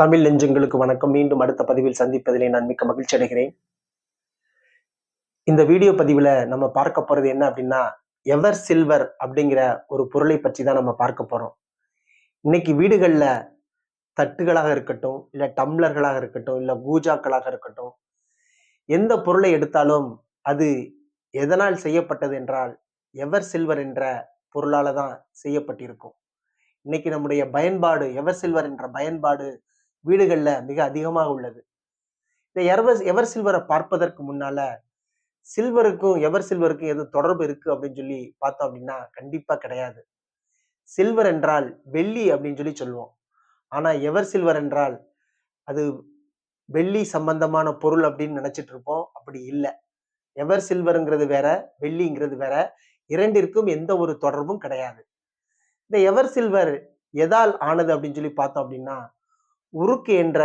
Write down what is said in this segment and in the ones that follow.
தமிழ் நெஞ்சங்களுக்கு வணக்கம். மீண்டும் அடுத்த பதிவில் சந்திப்பதிலே நான் மிக்க மகிழ்ச்சி அடைகிறேன். இந்த வீடியோ பதிவில் நம்ம பார்க்க போறது என்ன அப்படின்னா எவர் சில்வர் அப்படிங்கிற ஒரு பொருளை பற்றி தான் நம்ம பார்க்க போறோம். இன்னைக்கு வீடுகளில் தட்டுகளாக இருக்கட்டும் இல்லை டம்ளர்களாக இருக்கட்டும் இல்லை பூஜாக்களாக இருக்கட்டும் எந்த பொருளை எடுத்தாலும் அது எதனால் செய்யப்பட்டது என்றால் எவர் சில்வர் என்ற பொருளால தான் செய்யப்பட்டிருக்கும். இன்னைக்கு நம்முடைய பயன்பாடு எவர் சில்வர் என்ற பயன்பாடு வீடுகளில் மிக அதிகமாக உள்ளது. இந்த எவர் எவர் சில்வரை பார்ப்பதற்கு முன்னால சில்வருக்கும் எவர் சில்வருக்கும் எது தொடர்பு இருக்கு அப்படின்னு சொல்லி பார்த்தோம் அப்படின்னா கண்டிப்பா கிடையாது. சில்வர் என்றால் வெள்ளி அப்படின்னு சொல்லி சொல்லுவோம். ஆனா எவர் சில்வர் என்றால் அது வெள்ளி சம்பந்தமான பொருள் அப்படின்னு நினைச்சிட்டு இருப்போம். அப்படி இல்லை. எவர் சில்வருங்கிறது வேற வெள்ளிங்கிறது வேற. இரண்டிற்கும் எந்த ஒரு தொடர்பும் கிடையாது. இந்த எவர் சில்வர் எதால் ஆனது அப்படின்னு சொல்லி பார்த்தோம் அப்படின்னா உருக்கு என்ற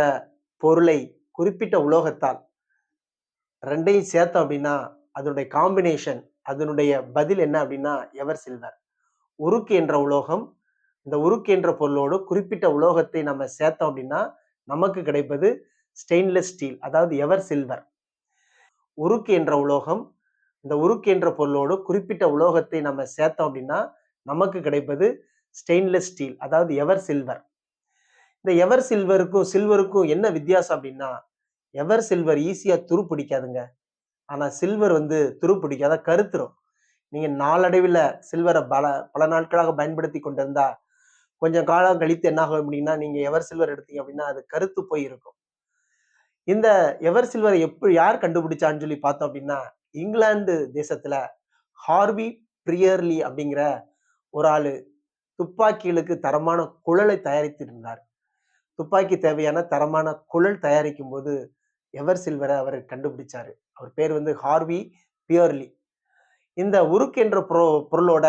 பொருளை குறிப்பிட்ட உலோகத்தால் ரெண்டையும் சேர்த்தோம் அப்படின்னா அதனுடைய காம்பினேஷன் அதனுடைய பதில் என்ன அப்படின்னா எவர் சில்வர். உருக்கு என்ற உலோகம் இந்த உருக்கு என்ற பொருளோடு குறிப்பிட்ட உலோகத்தை நம்ம சேர்த்தோம் அப்படின்னா நமக்கு கிடைப்பது ஸ்டெயின்லெஸ் ஸ்டீல் அதாவது எவர் சில்வர். உருக்கு என்ற உலோகம் இந்த உருக்கு என்ற பொருளோடு குறிப்பிட்ட உலோகத்தை நம்ம சேர்த்தோம் அப்படின்னா நமக்கு கிடைப்பது ஸ்டெயின்லெஸ் ஸ்டீல் அதாவது எவர் சில்வர். இந்த எவர் சில்வருக்கும் சில்வருக்கும் என்ன வித்தியாசம் அப்படின்னா எவர் சில்வர் ஈஸியா துரு பிடிக்காதுங்க. ஆனா சில்வர் வந்து துரு பிடிக்காத கருத்துரும். நீங்க நாளடைவில் சில்வரை பல பல நாட்களாக பயன்படுத்தி கொண்டிருந்தா கொஞ்சம் காலம் கழித்து என்ன ஆகும் அப்படின்னா நீங்க எவர் சில்வர் எடுத்தீங்க அப்படின்னா அது கருத்து போய் இருக்கும். இந்த எவர் சில்வரை எப்படி யார் கண்டுபிடிச்சான்னு சொல்லி பார்த்தோம் அப்படின்னா இங்கிலாந்து தேசத்துல ஹார்வி பிரியர்லி அப்படிங்கிற ஒரு ஆளு துப்பாக்கிகளுக்கு தரமான குழலை தயாரித்திருந்தார். துப்பாக்கி தேவையான தரமான குழல் தயாரிக்கும் போது எவர் சில்வரை அவர் கண்டுபிடிச்சாரு. அவர் பேர் வந்து ஹார்வி பியர்லி. இந்த உருக்கு என்ற பொரு பொருளோட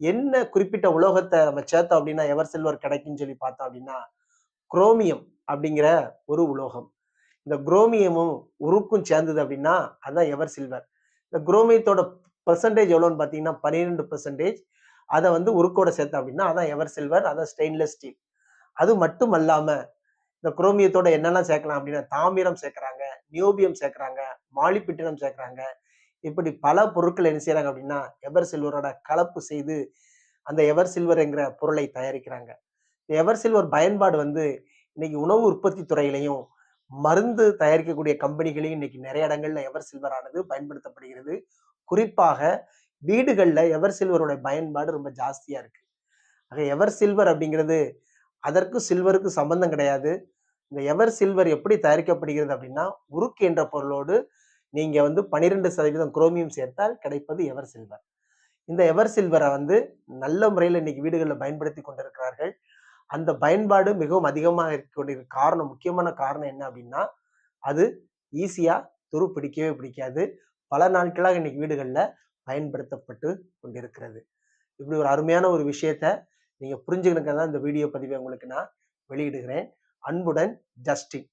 என்ன குறிப்பிட்ட உலோகத்தை நம்ம சேர்த்தோம் அப்படின்னா எவர் சில்வர் கிடைக்கும்னு சொல்லி பார்த்தோம் அப்படின்னா குரோமியம் அப்படிங்கிற ஒரு உலோகம். இந்த குரோமியமும் உருக்கும் சேர்ந்தது அப்படின்னா அதுதான் எவர் சில்வர். இந்த குரோமியத்தோட பர்சன்டேஜ் எவ்வளோன்னு பார்த்தீங்கன்னா பன்னிரெண்டு பர்சன்டேஜ் அதை வந்து உருக்கோட சேர்த்தோம் அப்படின்னா அதான் எவர் சில்வர் அதான் ஸ்டெயின்லெஸ் ஸ்டீல் அது மட்டும் அல்லாம இந்த குரோமியத்தோட என்னெல்லாம் சேர்க்கலாம் அப்படின்னா தாமிரம் சேர்க்குறாங்க நியோபியம் சேர்க்குறாங்க மாலிப்பிட்டினம் சேர்க்குறாங்க. இப்படி பல பொருட்கள் என்ன செய்யறாங்க அப்படின்னா எவர் சில்வரோட கலப்பு செய்து அந்த எவர் சில்வர் பொருளை தயாரிக்கிறாங்க. இந்த எவர் சில்வர் பயன்பாடு வந்து இன்னைக்கு உணவு உற்பத்தி துறையிலையும் மருந்து தயாரிக்கக்கூடிய கம்பெனிகளையும் இன்னைக்கு நிறைய இடங்கள்ல எவர் சில்வர் ஆனது பயன்படுத்தப்படுகிறது. குறிப்பாக வீடுகளில் எவர் சில்வரோட பயன்பாடு ரொம்ப ஜாஸ்தியா இருக்கு. ஆக எவர் சில்வர் அப்படிங்கிறது அதற்கு சில்வருக்கு சம்பந்தம் கிடையாது. இந்த எவர் சில்வர் எப்படி தயாரிக்கப்படுகிறது அப்படின்னா உருக்கு என்ற பொருளோடு நீங்க வந்து பனிரெண்டு சதவீதம் குரோமியம் சேர்த்தால் கிடைப்பது எவர் சில்வர் இந்த எவர் சில்வரை வந்து நல்ல முறையில் இன்னைக்கு வீடுகளில் பயன்படுத்தி கொண்டிருக்கிறார்கள். அந்த பயன்பாடு மிகவும் அதிகமாக இருக்க காரணம் முக்கியமான காரணம் என்ன அப்படின்னா அது ஈஸியாக துரு பிடிக்கவே பிடிக்காது. பல நாட்களாக இன்னைக்கு வீடுகளில் பயன்படுத்தப்பட்டு கொண்டிருக்கிறது. இப்படி ஒரு அருமையான ஒரு விஷயத்த நீங்கள் புரிஞ்சுக்கணுங்க தான் இந்த வீடியோ பதிவை உங்களுக்கு நான் வெளியிடுகிறேன். அன்புடன் ஜஸ்டின்